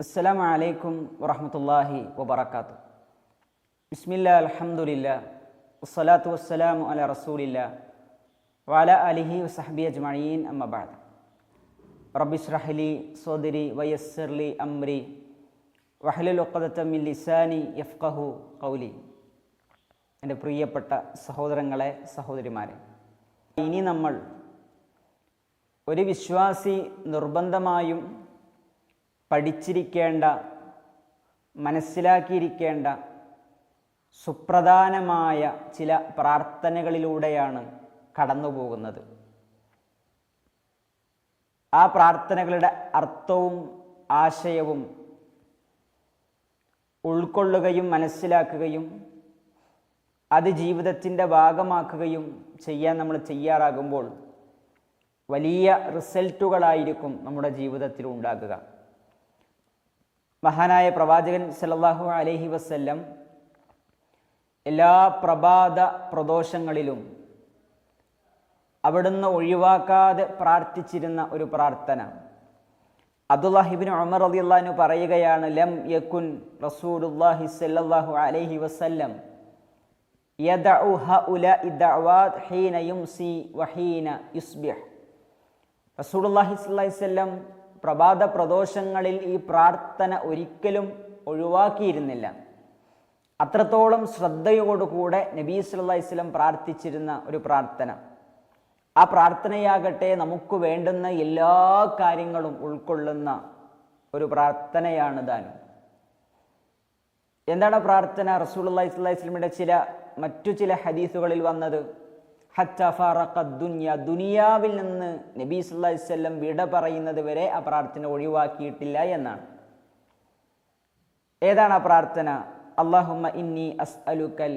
അസ്സലാമു അലൈക്കും വറഹമത്തല്ലാഹി വബർക്കാത്തു ബിസ്മില്ല അലഹമുല്ല വസ്സലാത്തു വസ്സലാമു അല റസൂലില്ല വല അലിഹി വസഹബി അജ്മഈൻ അമ്മബാദ് റബിഷ്റഹ്ലി സോദരി വയസ്സർലി അംരി വഹലുൽ മിൻ ലിസാനി യഫ്ഖഹു കൗലി എന്റെ പ്രിയപ്പെട്ട സഹോദരങ്ങളെ സഹോദരിമാരെ ഇനി നമ്മൾ ഒരു വിശ്വാസി നിർബന്ധമായും പഠിച്ചിരിക്കേണ്ട മനസ്സിലാക്കിയിരിക്കേണ്ട സുപ്രധാനമായ ചില പ്രാർത്ഥനകളിലൂടെയാണ് കടന്നു പോകുന്നത് ആ പ്രാർത്ഥനകളുടെ അർത്ഥവും ആശയവും ഉൾക്കൊള്ളുകയും മനസ്സിലാക്കുകയും അത് ജീവിതത്തിന്റെ ഭാഗമാക്കുകയും ചെയ്യാൻ നമ്മൾ ചെയ്യാറാകുമ്പോൾ വലിയ റിസൾട്ടുകളായിരിക്കും നമ്മുടെ ജീവിതത്തിൽ ഉണ്ടാകുക. മഹാനായ പ്രവാചകൻ സല്ലല്ലാഹു അലഹി വസ്ല്ലം എല്ലാ പ്രഭാത പ്രദോഷങ്ങളിലും അവിടുന്ന് ഒഴിവാക്കാതെ പ്രാർത്ഥിച്ചിരുന്ന ഒരു പ്രാർത്ഥന. അബ്ദുല്ലാഹിബിൻ ഉമർ റളിയല്ലാഹു പറയുകയാണ് ലം യകുൻ റസൂലുള്ളാഹി സല്ലല്ലാഹു അലൈഹി വസല്ലം യദഉ ഹഉലാഇ പ്രഭാത പ്രദോഷങ്ങളിൽ ഈ പ്രാർത്ഥന ഒരിക്കലും ഒഴിവാക്കിയിരുന്നില്ല. അത്രത്തോളം ശ്രദ്ധയോടുകൂടെ നബീ സല്ലല്ലാഹി ഇസ്ലം പ്രാർത്ഥിച്ചിരുന്ന ഒരു പ്രാർത്ഥന. ആ പ്രാർത്ഥനയാകട്ടെ നമുക്ക് വേണ്ടുന്ന എല്ലാ കാര്യങ്ങളും ഉൾക്കൊള്ളുന്ന ഒരു പ്രാർത്ഥനയാണ് താനും എന്താണ് പ്രാർത്ഥന? റസൂലുള്ളാഹി സ്വല്ലാ വസല്ലമയുടെ ചില മറ്റു ചില ഹദീസുകളിൽ വന്നത്? ദുനിയ ദുനിയാവിൽ നിന്ന് നബി സല്ലല്ലാഹു അലൈഹി വസല്ലം വിട പറയുന്നത് വരെ ആ പ്രാർത്ഥന ഒഴിവാക്കിയിട്ടില്ല എന്നാണ്. ഏതാണ് ആ പ്രാർത്ഥന? അള്ളാഹുമ്മ ഇന്നി അസ്അലുക്കൽ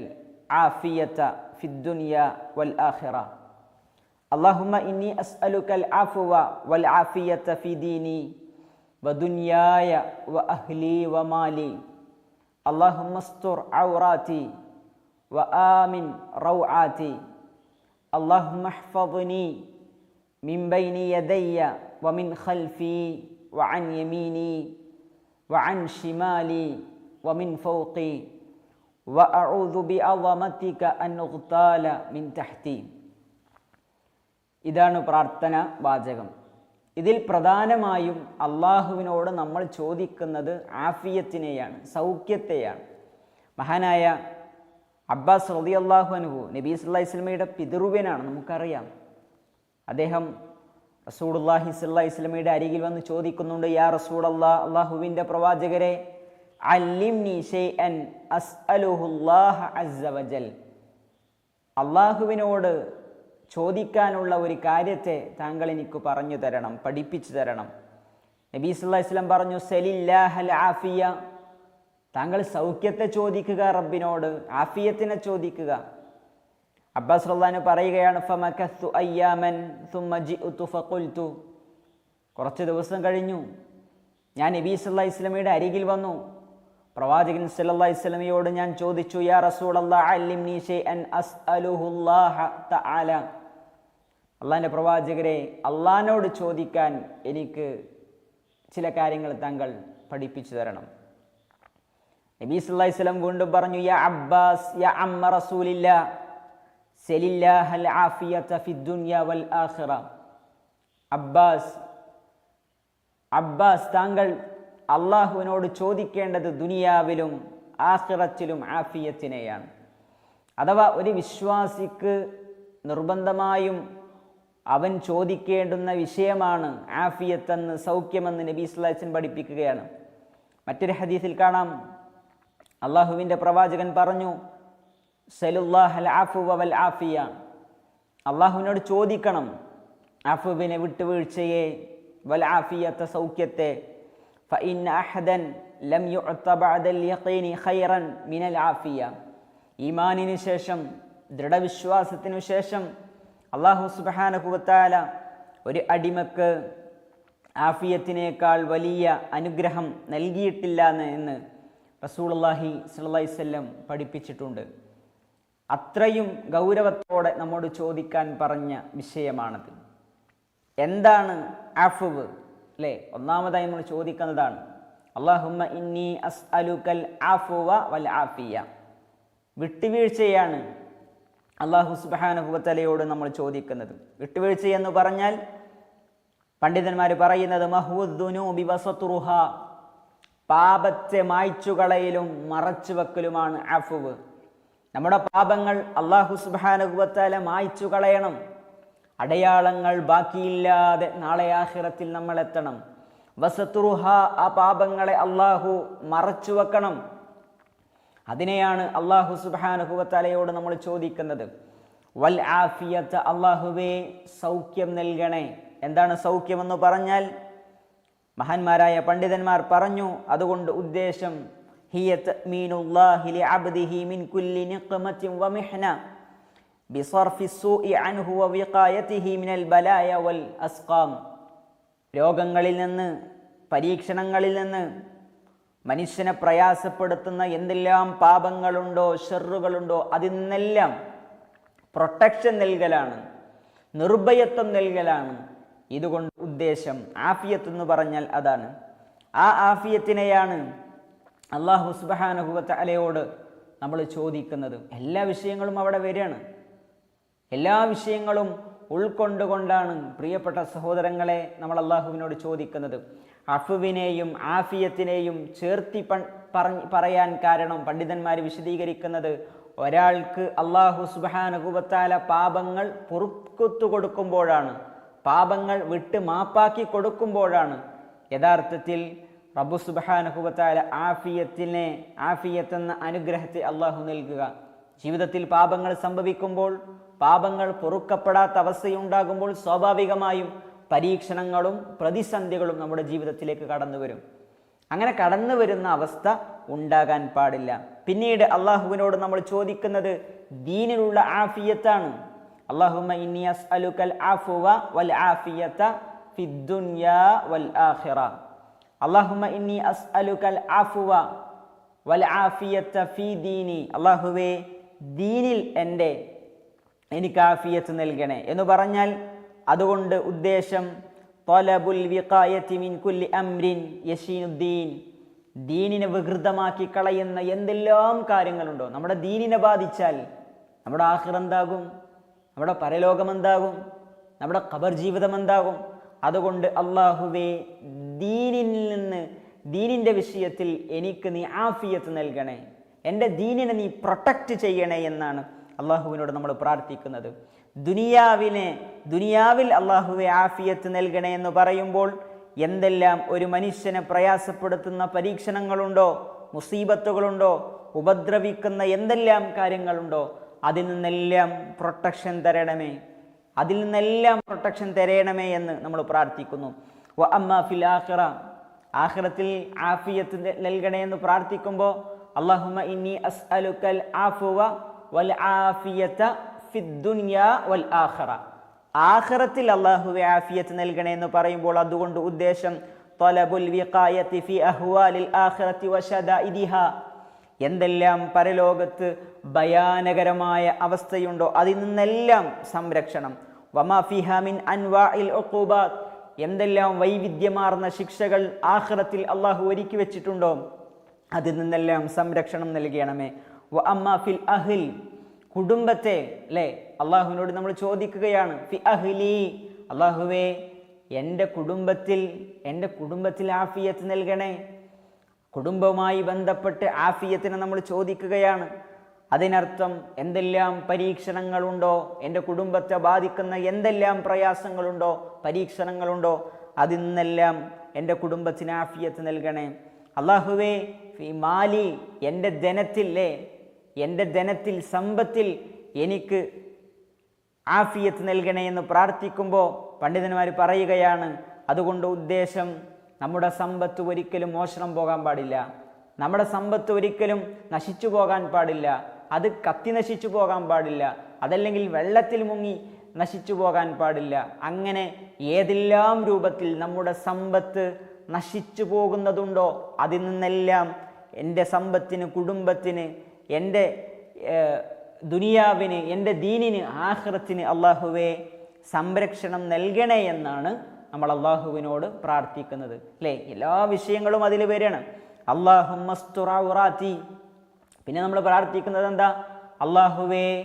ആഫിയത ഫിദ്ദുനിയ വൽ ആഖിറ. അള്ളാഹുമ്മ ഇന്നി അസ്അലുക്കൽ ആഫുവ വൽ ആഫിയത ഫി ദീനി വദുനിയായ വ അഹ്ലി വ മാലി. അള്ളാഹുമ്മ സ്തുർ ഔറാത്തി വ ആമിൻ റൗആത്തി അള്ളാഹുമഹ്ഫബുനി മിംബൈനി യദയ്യ വമിൻ ഖൽഫി വഅൻ യമീനി വഅൻ شمالي വമിൻ ഫൗഖി വഅഊദു ബിഅളമതിക അൻ ഉഖ്താല മിൻ تحتي ഇതാണ് പ്രാർത്ഥന വാചകം. ഇതിൽ പ്രധാനമായും അള്ളാഹുവിനോട് നമ്മൾ ചോദിക്കുന്നത് ആഫിയത്തിനെയാണ് സൗഖ്യത്തെയാണ്. മഹാനായ അബ്ബാസ് റതി അള്ളാഹു അനുഹു നബീസ് അല്ലാ സ്വലമയുടെ പിതൃവ്യനാണ് നമുക്കറിയാം. അദ്ദേഹം റസൂഡുല്ലാഹി സല്ലാ ഇസ്ലമയുടെ അരികിൽ വന്ന് ചോദിക്കുന്നുണ്ട് യാ റസൂൾ അള്ളാഹ് അള്ളാഹുവിന്റെ പ്രവാചകരെ അള്ളാഹുവിനോട് ചോദിക്കാനുള്ള ഒരു കാര്യത്തെ താങ്കൾ എനിക്ക് പറഞ്ഞു തരണം പഠിപ്പിച്ചു തരണം. നബീസ് അല്ലാ പറഞ്ഞു സലില്ലാഹൽ ആഫിയ താങ്കൾ സൗഖ്യത്തെ ചോദിക്കുക റബ്ബിനോട് ആഫിയത്തിനെ ചോദിക്കുക. അബ്ബാസ് റള്ളാന് പറയുകയാണ് കുറച്ച് ദിവസം കഴിഞ്ഞു. ഞാൻ നബീ സല്ലാ ഇസ്ലമിയുടെ അരികിൽ വന്നു. പ്രവാചകൻ സല്ലാ ഇസ്ലമിയോട് ഞാൻ ചോദിച്ചു യാ റസൂൽ അള്ളാഹിന്റെ പ്രവാചകരെ അള്ളഹാനോട് ചോദിക്കാൻ എനിക്ക് ചില കാര്യങ്ങൾ താങ്കൾ പഠിപ്പിച്ചു തരണം. നബി സല്ലല്ലാഹി വസല്ലം വീണ്ടും പറഞ്ഞു യാ അബ്ബാസ് യാ അമ്മ റസൂലില്ല ആഫിയത വൽ ആഖിറ. അബ്ബാസ് അബ്ബാസ് താങ്കൾ അള്ളാഹുവിനോട് ചോദിക്കേണ്ടത് ദുനിയാവിലും ആഖിറത്തിലും ആഫിയത്തിനെയാണ്. അഥവാ ഒരു വിശ്വാസിക്ക് നിർബന്ധമായും അവൻ ചോദിക്കേണ്ടുന്ന വിഷയമാണ് ആഫിയത്തെന്ന് സൗഖ്യമെന്ന് നബി സ്വലാച്ചൻ പഠിപ്പിക്കുകയാണ്. മറ്റൊരു ഹദീസിൽ കാണാം. അള്ളാഹുവിന്റെ പ്രവാചകൻ പറഞ്ഞു സലുല്ലാഹൽ വൽ ആഫിയ. അള്ളാഹുവിനോട് ചോദിക്കണം അഫുവിനെ വിട്ടുവീഴ്ചയെ വൽ ആഫിയത്തെ സൗഖ്യത്തെ ലം ഖൈറൻ മിനൽ ആഫിയ. ഈമാനിന് ശേഷം ദൃഢവിശ്വാസത്തിനു ശേഷം അള്ളാഹു സുബാനഹുവത്താല ഒരു അടിമക്ക് ആഫിയത്തിനേക്കാൾ വലിയ അനുഗ്രഹം നൽകിയിട്ടില്ല എന്ന് റസൂൾല്ലാഹി സ്വല്ലം പഠിപ്പിച്ചിട്ടുണ്ട്. അത്രയും ഗൗരവത്തോടെ നമ്മോട് ചോദിക്കാൻ പറഞ്ഞ വിഷയമാണത്. എന്താണ് അഫുവ്? അല്ലേ ഒന്നാമതായി നമ്മൾ ചോദിക്കുന്നതാണ്. ഇന്നി അസ് അലുക്കൽ ആഫുവ വൽ ആഫിയ. വിട്ടുവീഴ്ചയാണ് അള്ളാഹു സുബാനുഭവത്തലയോട് നമ്മൾ ചോദിക്കുന്നത്. വിട്ടുവീഴ്ച എന്ന് പറഞ്ഞാൽ പണ്ഡിതന്മാർ പറയുന്നത് മഹൂദ്ദുനു ബിവസത്തുറുഹ പാപത്തെ മായ്ച്ചുകളയിലും മറച്ചു വെക്കലുമാണ് അഫുവ്. നമ്മുടെ പാപങ്ങൾ അള്ളാഹു സുബാനുഭവത്താലെ മായ്ച്ചു കളയണം അടയാളങ്ങൾ ബാക്കിയില്ലാതെ നാളെ ആഹിറത്തിൽ നമ്മൾ എത്തണം വസത്തുറുഹ ആ പാപങ്ങളെ അള്ളാഹു മറച്ചു വെക്കണം അതിനെയാണ് അള്ളാഹു സുബാനുഭവത്താലയോട് നമ്മൾ ചോദിക്കുന്നത്. വൽ ആഫിയത്ത് അള്ളാഹുവേ സൗഖ്യം നൽകണേ. എന്താണ് സൗഖ്യമെന്ന് പറഞ്ഞാൽ മഹാന്മാരായ പണ്ഡിതന്മാർ പറഞ്ഞു അതുകൊണ്ട് ഉദ്ദേശം രോഗങ്ങളിൽ നിന്ന് പരീക്ഷണങ്ങളിൽ നിന്ന് മനുഷ്യനെ പ്രയാസപ്പെടുത്തുന്ന എന്തെല്ലാം പാപങ്ങളുണ്ടോ ഷെറുകളുണ്ടോ അതിനെല്ലാം പ്രൊട്ടക്ഷൻ നൽകലാണ് നിർഭയത്വം നൽകലാണ്. ഇതുകൊണ്ട് ഉദ്ദേശം ആഫിയത്ത് എന്ന് പറഞ്ഞാൽ അതാണ്. ആ ആഫിയത്തിനെയാണ് അള്ളാഹു സുബാനുഭവത്തെ അലയോട് നമ്മൾ ചോദിക്കുന്നത്. എല്ലാ വിഷയങ്ങളും അവിടെ വരികയാണ്. എല്ലാ വിഷയങ്ങളും ഉൾക്കൊണ്ടുകൊണ്ടാണ് പ്രിയപ്പെട്ട സഹോദരങ്ങളെ നമ്മൾ അള്ളാഹുവിനോട് ചോദിക്കുന്നത്. അഫുവിനെയും ആഫിയത്തിനെയും ചേർത്തി പറയാൻ കാരണം പണ്ഡിതന്മാർ വിശദീകരിക്കുന്നത് ഒരാൾക്ക് അള്ളാഹു സുബാനുഭവത്താല പാപങ്ങൾ പൊറുക്കുത്തു കൊടുക്കുമ്പോഴാണ്. പാപങ്ങൾ വിട്ട് മാപ്പാക്കി കൊടുക്കുമ്പോഴാണ് യഥാർത്ഥത്തിൽ റബ്ബു സുബാനഹുബത്തായ ആഫിയത്തിനെ ആഫിയത്ത് എന്ന അനുഗ്രഹത്തെ അള്ളാഹു നൽകുക. ജീവിതത്തിൽ പാപങ്ങൾ സംഭവിക്കുമ്പോൾ പാപങ്ങൾ പൊറുക്കപ്പെടാത്ത അവസ്ഥയുണ്ടാകുമ്പോൾ സ്വാഭാവികമായും പരീക്ഷണങ്ങളും പ്രതിസന്ധികളും നമ്മുടെ ജീവിതത്തിലേക്ക് കടന്നു വരും അങ്ങനെ കടന്നു വരുന്ന അവസ്ഥ ഉണ്ടാകാൻ പാടില്ല. പിന്നീട് അള്ളാഹുവിനോട് നമ്മൾ ചോദിക്കുന്നത് ദീനിലുള്ള ആഫിയത്താണ്. അള്ളാഹുമ്മ ഇന്നി അസ്അലുക്കൽ ആഫുവ വൽ ആഫിയത ഫിദ്ദുനിയ വൽ ആഖിറ. അള്ളാഹുമ ഇന്നി അസ്അലുക്കൽ ആഫുവ വൽ ആഫിയത ഫി ദീനി. അള്ളാഹുവേ ദീനിൽ എന്റെ എനിക്ക് ആഫിയത്ത് നൽകണേ. എന്ന് പറഞ്ഞാൽ അതുകൊണ്ട് ഉദ്ദേശം തൊലബുൽ വിഖായത്തി മിൻ കുല്ലി അംരിൻ യഷീനുദ്ദീൻ ദീനിനെ വികൃതമാക്കി കളയുന്ന എന്തെല്ലാം കാര്യങ്ങളുണ്ടോ? നമ്മുടെ ദീനിനെ ബാധിച്ചാൽ നമ്മുടെ എന്താകും? നമ്മുടെ പരലോകം എന്താകും നമ്മുടെ ഖബർ ജീവിതം എന്താകും അതുകൊണ്ട് അള്ളാഹുവേ ദീനിൽ നിന്ന് ദീനിന്റെ വിഷയത്തിൽ എനിക്ക് നീ ആഫിയത്ത് നൽകണേ. എന്റെ ദീനിനെ നീ പ്രൊട്ടക്റ്റ് ചെയ്യണേ എന്നാണ് അള്ളാഹുവിനോട് നമ്മൾ പ്രാർത്ഥിക്കുന്നത്. ദുനിയാവിനെ ദുനിയാവിൽ അള്ളാഹുവെ ആഫിയത്ത് നൽകണേ എന്ന് പറയുമ്പോൾ എന്തെല്ലാം ഒരു മനുഷ്യനെ പ്രയാസപ്പെടുത്തുന്ന പരീക്ഷണങ്ങളുണ്ടോ? മുസീബത്തുകളുണ്ടോ? ഉപദ്രവിക്കുന്ന എന്തെല്ലാം കാര്യങ്ങളുണ്ടോ? അതിൽ നിന്നെല്ലാം പ്രൊട്ടക്ഷൻ തരണമേ. അതിൽ നിന്നെല്ലാം പ്രൊട്ടക്ഷൻ തരയണമേ എന്ന് നമ്മൾ പ്രാർത്ഥിക്കുന്നു. അമ്മ ഫിൽ ആഖിറ. ആഖിറത്തിൽ ആഫിയത്ത് നൽകണേ എന്ന് പ്രാർത്ഥിക്കുമ്പോൾ അള്ളാഹുമ ഇന്നി അസ്അലുക്കൽ ആഫുവ വൽ ആഫിയത ഫിദ്ദുനിയ വൽ ആഖിറ. ആഖിറത്തിൽ അള്ളാഹുവെ ആഫിയത്ത് നൽകണേ എന്ന് പറയുമ്പോൾ അതുകൊണ്ട് ഉദ്ദേശം തൊലബുൽ വിഖായത്തി ഫി അഹ്വാലിൽ ആഖിറത്തി വശദാഇദിഹ എന്തെല്ലാം പരലോകത്ത് ഭയാനകരമായ അവസ്ഥയുണ്ടോ അതിൽ നിന്നെല്ലാം സംരക്ഷണം. വമാഫിഹാമിൻ ഫിഹ മിൻ അൻവാഇൽ ഉഖൂബാത്ത്. എന്തെല്ലാം വൈവിധ്യമാർന്ന ശിക്ഷകൾ ആഹ്റത്തിൽ അള്ളാഹു ഒരുക്കി വെച്ചിട്ടുണ്ടോ അതിൽ നിന്നെല്ലാം സംരക്ഷണം നൽകണമേ. വ അമ്മ ഫിൽ അഹിൽ കുടുംബത്തെ അല്ലേ അള്ളാഹുവിനോട് നമ്മൾ ചോദിക്കുകയാണ് ഫി അഹ്ലി. അള്ളാഹുവേ എന്റെ കുടുംബത്തിൽ എന്റെ കുടുംബത്തിൽ ആഫിയത്ത് നൽകണേ. കുടുംബവുമായി ബന്ധപ്പെട്ട് ആഫിയത്തിനെ നമ്മൾ ചോദിക്കുകയാണ്. അതിനർത്ഥം എന്തെല്ലാം പരീക്ഷണങ്ങളുണ്ടോ? എന്റെ കുടുംബത്തെ ബാധിക്കുന്ന എന്തെല്ലാം പ്രയാസങ്ങളുണ്ടോ? പരീക്ഷണങ്ങളുണ്ടോ? അതിൽ നിന്നെല്ലാം എന്റെ കുടുംബത്തിന് ആഫിയത്ത് നൽകണേ. അള്ളാഹുവേ ഫി മാലി എന്റെ ധനത്തില്ലേ? എന്റെ ധനത്തിൽ സമ്പത്തിൽ എനിക്ക് ആഫിയത്ത് നൽകണേ എന്ന് പ്രാർത്ഥിക്കുമ്പോൾ പണ്ഡിതന്മാർ പറയുകയാണ്. അതുകൊണ്ട് ഉദ്ദേശം നമ്മുടെ സമ്പത്ത് ഒരിക്കലും മോഷണം പോകാൻ പാടില്ല. നമ്മുടെ സമ്പത്ത് ഒരിക്കലും നശിച്ചു പോകാൻ പാടില്ല. അത് കത്തി നശിച്ചു പോകാൻ പാടില്ല. അതല്ലെങ്കിൽ വെള്ളത്തിൽ മുങ്ങി നശിച്ചു പോകാൻ പാടില്ല. അങ്ങനെ ഏതെല്ലാം രൂപത്തിൽ നമ്മുടെ സമ്പത്ത് നശിച്ചു പോകുന്നതുണ്ടോ അതിൽ നിന്നെല്ലാം എന്റെ സമ്പത്തിന് കുടുംബത്തിന് എന്റെ ദുനിയാവിന് എന്റെ ദീനിന് ആഹ്റത്തിന് അള്ളാഹുവെ സംരക്ഷണം നൽകണേ എന്നാണ് നമ്മൾ അള്ളാഹുവിനോട് പ്രാർത്ഥിക്കുന്നത്. അല്ലേ? എല്ലാ വിഷയങ്ങളും അതിൽ വരികയാണ്. അള്ളാഹുറാത്തി പിന്നെ നമ്മൾ പ്രാർത്ഥിക്കുന്നത് എന്താ? അള്ളാഹുവേ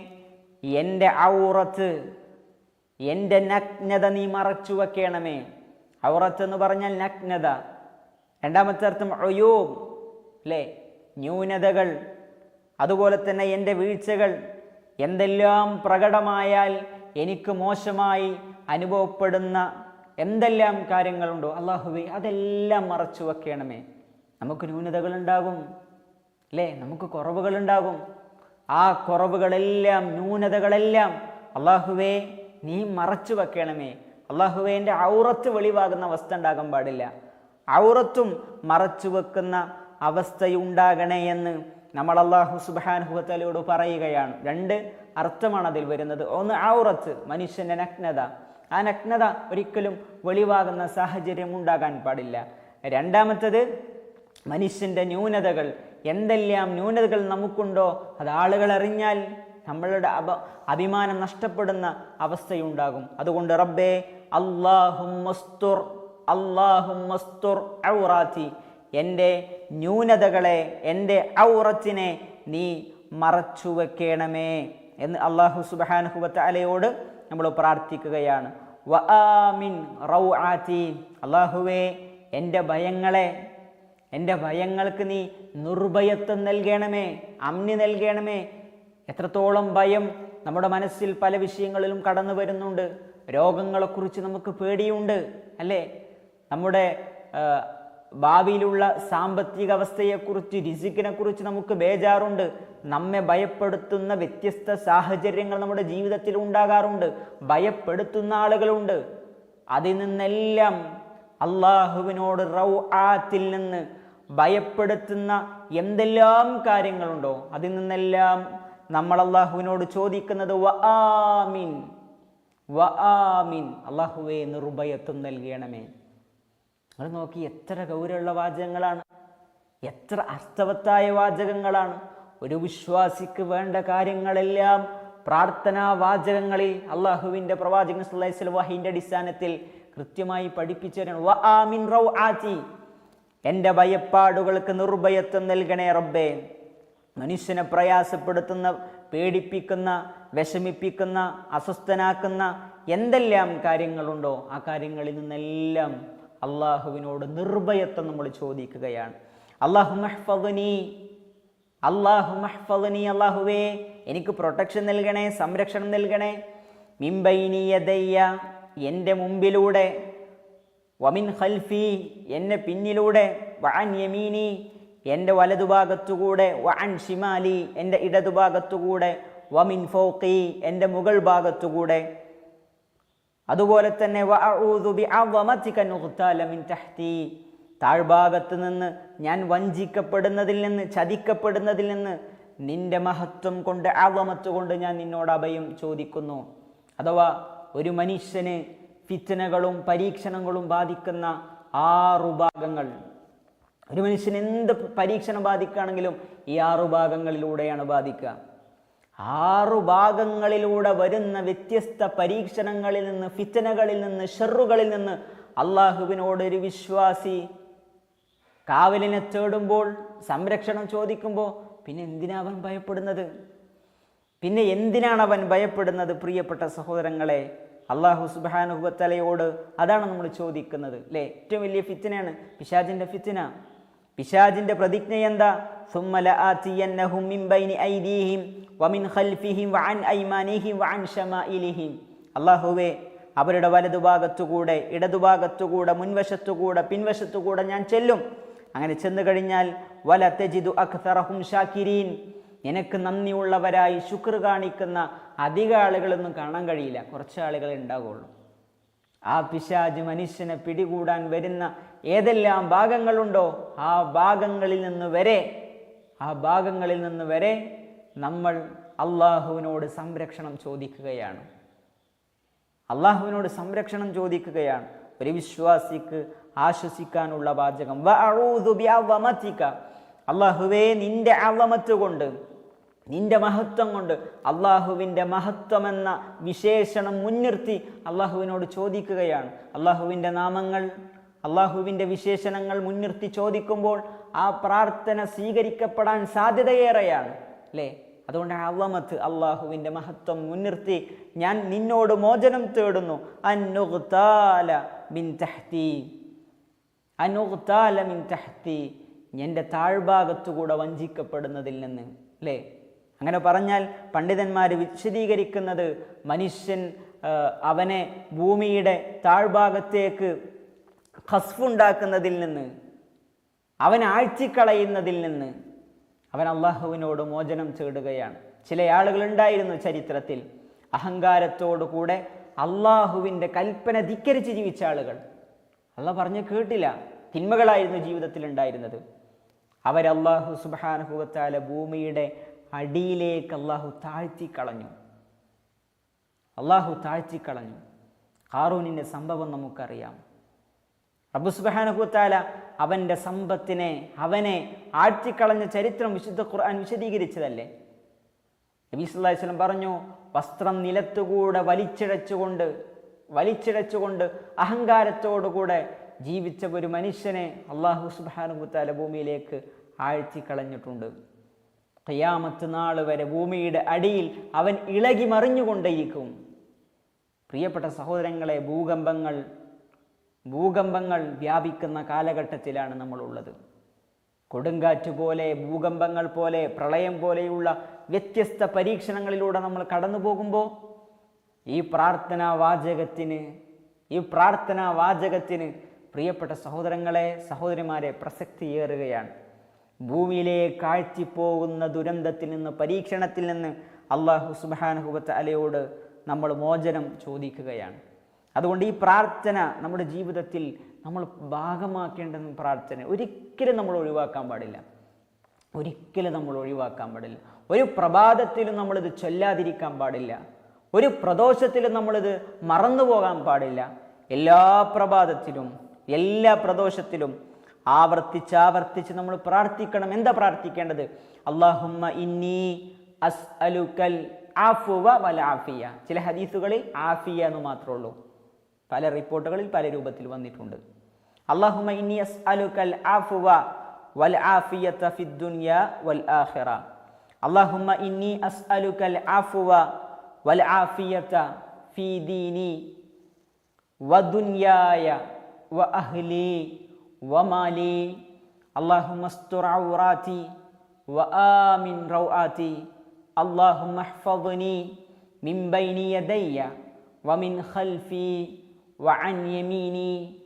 എന്റെ ഔറത്ത് എന്റെ നഗ്നത നീ മറച്ചു വെക്കണമേ. ഔറത്ത് എന്ന് പറഞ്ഞാൽ നഗ്നത. രണ്ടാമത്തെ അർത്ഥം ഒയൂബ് അല്ലേ? ന്യൂനതകൾ. അതുപോലെ തന്നെ എന്റെ വീഴ്ചകൾ. എന്തെല്ലാം പ്രകടമായാൽ എനിക്ക് മോശമായി അനുഭവപ്പെടുന്ന എന്തെല്ലാം കാര്യങ്ങളുണ്ടോ അള്ളാഹുവേ അതെല്ലാം മറച്ചു വെക്കണമേ. നമുക്ക് ന്യൂനതകളുണ്ടാകും അല്ലേ? നമുക്ക് കുറവുകളുണ്ടാകും. ആ കുറവുകളെല്ലാം ന്യൂനതകളെല്ലാം അള്ളാഹുവേ നീ മറച്ചു വെക്കണമേ. അള്ളാഹുവേന്റെ ഔറത്ത് വെളിവാകുന്ന അവസ്ഥ ഉണ്ടാകാൻ പാടില്ല. ഔറത്തും മറച്ചു വെക്കുന്ന അവസ്ഥയുണ്ടാകണേ എന്ന് നമ്മൾ അള്ളാഹു സുബാനുഹുത്തലയോട് പറയുകയാണ്. രണ്ട് അർത്ഥമാണ് അതിൽ വരുന്നത്. ഒന്ന് ഔറത്ത് മനുഷ്യന്റെ നഗ്നത. ആ നഗ്നത ഒരിക്കലും വെളിവാകുന്ന സാഹചര്യം ഉണ്ടാകാൻ പാടില്ല. രണ്ടാമത്തത് മനുഷ്യന്റെ ന്യൂനതകൾ. എന്തെല്ലാം ന്യൂനതകൾ നമുക്കുണ്ടോ? അത് ആളുകൾ അറിഞ്ഞാൽ നമ്മളുടെ അപ അഭിമാനം നഷ്ടപ്പെടുന്ന അവസ്ഥയുണ്ടാകും. അതുകൊണ്ട് റബ്ബേ അള്ളാഹുമസ്തുർ അള്ളാഹുമസ്തുർ ഔറാത്തി. എന്റെ ന്യൂനതകളെ എന്റെ ഔറത്തിനെ നീ മറച്ചു വെക്കണമേ എന്ന് അള്ളാഹു സുബാനുഹുബത്ത് അലയോട് നമ്മൾ പ്രാർത്ഥിക്കുകയാണ്. അള്ളാഹുവേ എന്റെ ഭയങ്ങളെ എന്റെ ഭയങ്ങൾക്ക് നീ നിർഭയത്വം നൽകണമേ അമ്നി നൽകണമേ. എത്രത്തോളം ഭയം നമ്മുടെ മനസ്സിൽ പല വിഷയങ്ങളിലും കടന്നു വരുന്നുണ്ട്. രോഗങ്ങളെക്കുറിച്ച് നമുക്ക് പേടിയുണ്ട് അല്ലേ? നമ്മുടെ ഭാവിയിലുള്ള സാമ്പത്തിക അവസ്ഥയെക്കുറിച്ച് രിസിക്കിനെക്കുറിച്ച് നമുക്ക് ബേജാറുണ്ട്. നമ്മെ ഭയപ്പെടുത്തുന്ന വ്യത്യസ്ത സാഹചര്യങ്ങൾ നമ്മുടെ ജീവിതത്തിൽ ഉണ്ടാകാറുണ്ട്. ഭയപ്പെടുത്തുന്ന ആളുകളുണ്ട്. അതിൽ നിന്നെല്ലാം അള്ളാഹുവിനോട് റൗ ആത്തിൽ നിന്ന് ഭയപ്പെടുത്തുന്ന എന്തെല്ലാം കാര്യങ്ങളുണ്ടോ അതിൽ നിന്നെല്ലാം നമ്മൾ അള്ളാഹുവിനോട് ചോദിക്കുന്നത് വആമിൻ വ ആമീൻ. അള്ളാഹുവേ നിർഭയത്വം നൽകണമേ. നിങ്ങൾ നോക്കി എത്ര ഗൗരവമുള്ള വാചകങ്ങളാണ്. എത്ര അർത്ഥവത്തായ വാചകങ്ങളാണ്. ഒരു വിശ്വാസിക്ക് വേണ്ട കാര്യങ്ങളെല്ലാം പ്രാർത്ഥനാ വാചകങ്ങളിൽ അള്ളാഹുവിന്റെ പ്രവാചകൻ സുല്ലൈസ്വൽ വഹിന്റെ അടിസ്ഥാനത്തിൽ കൃത്യമായി പഠിപ്പിച്ചു തരണം എന്റെ ഭയപ്പാടുകൾക്ക് നിർഭയത്വം നൽകണേ റബ്ബേ. മനുഷ്യനെ പ്രയാസപ്പെടുത്തുന്ന പേടിപ്പിക്കുന്ന വിഷമിപ്പിക്കുന്ന അസ്വസ്ഥനാക്കുന്ന എന്തെല്ലാം കാര്യങ്ങളുണ്ടോ ആ കാര്യങ്ങളിൽ നിന്നെല്ലാം അള്ളാഹുവിനോട് നിർഭയത്വം നമ്മൾ ചോദിക്കുകയാണ്. അള്ളാഹു മഹ്ഫദനി അള്ളാഹു മഹ്ഫദനി അള്ളാഹുവേ എനിക്ക് പ്രൊട്ടക്ഷൻ നൽകണേ സംരക്ഷണം നൽകണേ. മിംബൈനിയതയ്യ എന്റെ മുമ്പിലൂടെ. വമിൻ ഹൽഫി എന്നെ പിന്നിലൂടെ. വഅൻ യമീനി എന്റെ വലതുഭാഗത്തുകൂടെ. വഅൻ ഷിമാലി എന്റെ ഇടതുഭാഗത്തുകൂടെ. വമിൻ ഫോക്കി എന്റെ മുകൾ ഭാഗത്തുകൂടെ. അതുപോലെ തന്നെ വഅഊദു ബിഅവമതിക നുഗ്താല മിൻ തഹ്തി. താഴ്ഭാഗത്ത് നിന്ന് ഞാൻ വഞ്ചിക്കപ്പെടുന്നതിൽ നിന്ന് ചതിക്കപ്പെടുന്നതിൽ നിന്ന് നിന്റെ മഹത്വം കൊണ്ട് ആവമത്ത് കൊണ്ട് ഞാൻ നിന്നോട് അഭയം ചോദിക്കുന്നു. അഥവാ ഒരു മനുഷ്യന് ഫിത്തനകളും പരീക്ഷണങ്ങളും ബാധിക്കുന്ന ആറു ഭാഗങ്ങൾ. ഒരു മനുഷ്യന് എന്ത് പരീക്ഷണം ബാധിക്കുകയാണെങ്കിലും ഈ ആറു ഭാഗങ്ങളിലൂടെയാണ് ബാധിക്കുക. ആറു ഭാഗങ്ങളിലൂടെ വരുന്ന വ്യത്യസ്ത പരീക്ഷണങ്ങളിൽ നിന്ന് ഫിത്തനകളിൽ നിന്ന് ഷെറുകളിൽ നിന്ന് അള്ളാഹുവിനോട് ഒരു വിശ്വാസി കാവലിനെ തേടുമ്പോൾ സംരക്ഷണം ചോദിക്കുമ്പോൾ പിന്നെ എന്തിനാണ് അവൻ ഭയപ്പെടുന്നത്? പിന്നെ എന്തിനാണ് അവൻ ഭയപ്പെടുന്നത്? പ്രിയപ്പെട്ട സഹോദരങ്ങളെ അള്ളാഹു സുബാനുഹുബത്തലയോട് അതാണ് നമ്മൾ ചോദിക്കുന്നത് അല്ലേ ഏറ്റവും വലിയ ഫിത്തിനാണ് പിശാജിന്റെ ഫിത്തിന പിശാജിന്റെ പ്രതിജ്ഞ എന്താ? സുമ്മല മിൻ ബൈനി ഐദീഹിം അല്ലാഹുവേ അവരുടെ വലതുഭാഗത്തുകൂടെ ഇടതുഭാഗത്തുകൂടെ മുൻവശത്തുകൂടെ പിൻവശത്തുകൂടെ ഞാൻ ചെല്ലും. അങ്ങനെ ചെന്നു കഴിഞ്ഞാൽ വല തെജിദു അഖ്തറഹും ഷാക്കിരീൻ. നിനക്ക് നന്ദിയുള്ളവരായി ശുക്ർ കാണിക്കുന്ന അധിക ആളുകളൊന്നും കാണാൻ കഴിയില്ല. കുറച്ച് ആളുകളെ ഉണ്ടാകുള്ളൂ ആ പിശാജ് മനുഷ്യനെ പിടികൂടാൻ വരുന്ന ഏതെല്ലാം ഭാഗങ്ങളുണ്ടോ ആ ഭാഗങ്ങളിൽ നിന്ന് വരെ ആ ഭാഗങ്ങളിൽ നിന്ന് വരെ നമ്മൾ അള്ളാഹുവിനോട് സംരക്ഷണം ചോദിക്കുകയാണ്. അള്ളാഹുവിനോട് സംരക്ഷണം ചോദിക്കുകയാണ്. ഒരു വിശ്വാസിക്ക് ആശ്വസിക്കാനുള്ള വാചകം. അള്ളാഹുവേ നിന്റെ അവമത്ത് കൊണ്ട് നിന്റെ മഹത്വം കൊണ്ട് അള്ളാഹുവിന്റെ മഹത്വമെന്ന വിശേഷണം മുൻനിർത്തി അള്ളാഹുവിനോട് ചോദിക്കുകയാണ്. അള്ളാഹുവിന്റെ നാമങ്ങൾ അള്ളാഹുവിന്റെ വിശേഷണങ്ങൾ മുൻനിർത്തി ചോദിക്കുമ്പോൾ ആ പ്രാർത്ഥന സ്വീകരിക്കപ്പെടാൻ സാധ്യതയേറെയാണ് അല്ലേ? അതുകൊണ്ട് അവമത്ത് അള്ളാഹുവിന്റെ മഹത്വം മുൻനിർത്തി ഞാൻ നിന്നോട് മോചനം തേടുന്നു. അന്നുഗ്താല ബിൻ തഹ്തി. അനുഗ്താല മിൻ തഹ്തി. എന്റെ താഴ്ഭാഗത്തുകൂടെ വഞ്ചിക്കപ്പെടുന്നതിൽ നിന്ന് അല്ലേ അങ്ങനെ പറഞ്ഞാൽ പണ്ഡിതന്മാർ വിശദീകരിക്കുന്നത് മനുഷ്യൻ അവനെ ഭൂമിയുടെ താഴ്ഭാഗത്തേക്ക് ഖസ്ഫുണ്ടാക്കുന്നതിൽ നിന്ന് അവൻ ആഴ്ചക്കളയുന്നതിൽ നിന്ന് അവൻ അള്ളാഹുവിനോട് മോചനം ചേടുകയാണ് ചില ആളുകൾ ഉണ്ടായിരുന്നു ചരിത്രത്തിൽ അഹങ്കാരത്തോടു കൂടെ അള്ളാഹുവിന്റെ കൽപ്പന ധിക്കരിച്ച് ജീവിച്ച ആളുകൾ. അള്ള പറഞ്ഞ് കേട്ടില്ല. തിന്മകളായിരുന്നു ജീവിതത്തിൽ ഉണ്ടായിരുന്നത് അവരല്ലാഹു സുബാനുഭവത്താല ഭൂമിയുടെ അടിയിലേക്ക് അള്ളാഹു താഴ്ത്തിക്കളഞ്ഞു. അള്ളാഹു താഴ്ത്തിക്കളഞ്ഞു. ഹാറൂനിന്റെ സംഭവം നമുക്കറിയാം. റബ്ബു സുബാനുഭവത്താല അവന്റെ സമ്പത്തിനെ അവനെ ആഴ്ത്തിക്കളഞ്ഞ ചരിത്രം വിശുദ്ധ ഖുർആൻ വിശദീകരിച്ചതല്ലേ? നബീസ് സല്ലല്ലാഹു വസ്ലം പറഞ്ഞു വസ്ത്രം നിലത്തുകൂടെ വലിച്ചിഴച്ചുകൊണ്ട് വലിച്ചിഴച്ചുകൊണ്ട് അഹങ്കാരത്തോടുകൂടെ ജീവിച്ച ഒരു മനുഷ്യനെ അള്ളാഹു സുബാനുഭൂത്താല ഭൂമിയിലേക്ക് ആഴ്ത്തിക്കളഞ്ഞിട്ടുണ്ട്. കയ്യാമത്ത് നാൾ വരെ ഭൂമിയുടെ അടിയിൽ അവൻ ഇളകി മറിഞ്ഞുകൊണ്ടേയിരിക്കും. പ്രിയപ്പെട്ട സഹോദരങ്ങളെ ഭൂകമ്പങ്ങൾ ഭൂകമ്പങ്ങൾ വ്യാപിക്കുന്ന കാലഘട്ടത്തിലാണ് നമ്മളുള്ളത്. കൊടുങ്കാറ്റ് പോലെ ഭൂകമ്പങ്ങൾ പോലെ പ്രളയം പോലെയുള്ള വ്യത്യസ്ത പരീക്ഷണങ്ങളിലൂടെ നമ്മൾ കടന്നു പോകുമ്പോൾ ഈ പ്രാർത്ഥനാ വാചകത്തിന് ഈ പ്രാർത്ഥനാ വാചകത്തിന് പ്രിയപ്പെട്ട സഹോദരങ്ങളെ സഹോദരിമാരെ പ്രസക്തിയേറുകയാണ്. ഭൂമിയിലെ കാഴ്ചപ്പോകുന്ന ദുരന്തത്തിൽ നിന്ന് പരീക്ഷണത്തിൽ നിന്ന് അള്ളാഹു സുബാനഹുബത്ത് അലയോട് നമ്മൾ മോചനം ചോദിക്കുകയാണ്. അതുകൊണ്ട് ഈ പ്രാർത്ഥന നമ്മുടെ ജീവിതത്തിൽ നമ്മൾ ഭാഗമാക്കേണ്ട പ്രാർത്ഥന ഒരിക്കലും നമ്മൾ ഒഴിവാക്കാൻ പാടില്ല. ഒരിക്കലും നമ്മൾ ഒഴിവാക്കാൻ പാടില്ല. ഒരു പ്രഭാതത്തിലും നമ്മളിത് ചൊല്ലാതിരിക്കാൻ പാടില്ല. ഒരു പ്രദോഷത്തിലും നമ്മളിത് മറന്നു പോകാൻ പാടില്ല. എല്ലാ പ്രഭാതത്തിലും എല്ലാ പ്രദോഷത്തിലും ആവർത്തിച്ച് ആവർത്തിച്ച് നമ്മൾ പ്രാർത്ഥിക്കണം. എന്താ പ്രാർത്ഥിക്കേണ്ടത്? അള്ളാഹുമ്മ ഇന്നി അസ് അലുക്കൽ ആഫുവ ആഫിയ. ചില ഹദീസുകളിൽ ആഫിയ എന്ന് മാത്രമേ ഉള്ളൂ. പല റിപ്പോർട്ടുകളിൽ പല രൂപത്തിൽ വന്നിട്ടുണ്ട്. അള്ളാഹുമ്മ ഇന്നി അസ് അലുക്കൽ ആഫുവ വൽ ആഫിയ ഫിദ് ദുനിയ വൽ ആഖിറ. اللهم إني أسألك العفو والعافية في ديني ودنياي وأهلي ومالي. اللهم استر عوراتي وآمن روآتي. اللهم احفظني من بين يدي ومن خلفي وعن يميني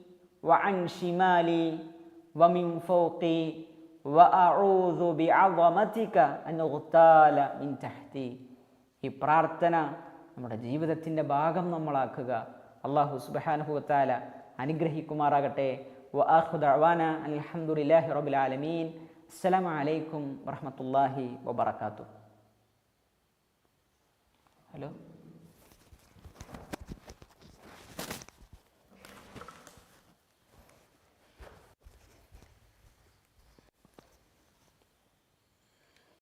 وعن شمالي ومن فوقي. ഈ പ്രാർത്ഥന നമ്മുടെ ജീവിതത്തിന്റെ ഭാഗം നമ്മളാക്കുക. അള്ളാഹു സുബാനുഹുത്താല അനുഗ്രഹിക്കുമാറാകട്ടെ. അലഹമുല്ലാഹി റബുലാലമീൻ അസ്സലാം വലൈക്കും വറഹ്മത്തുള്ളാഹി വബർക്കാത്തു ഹലോ?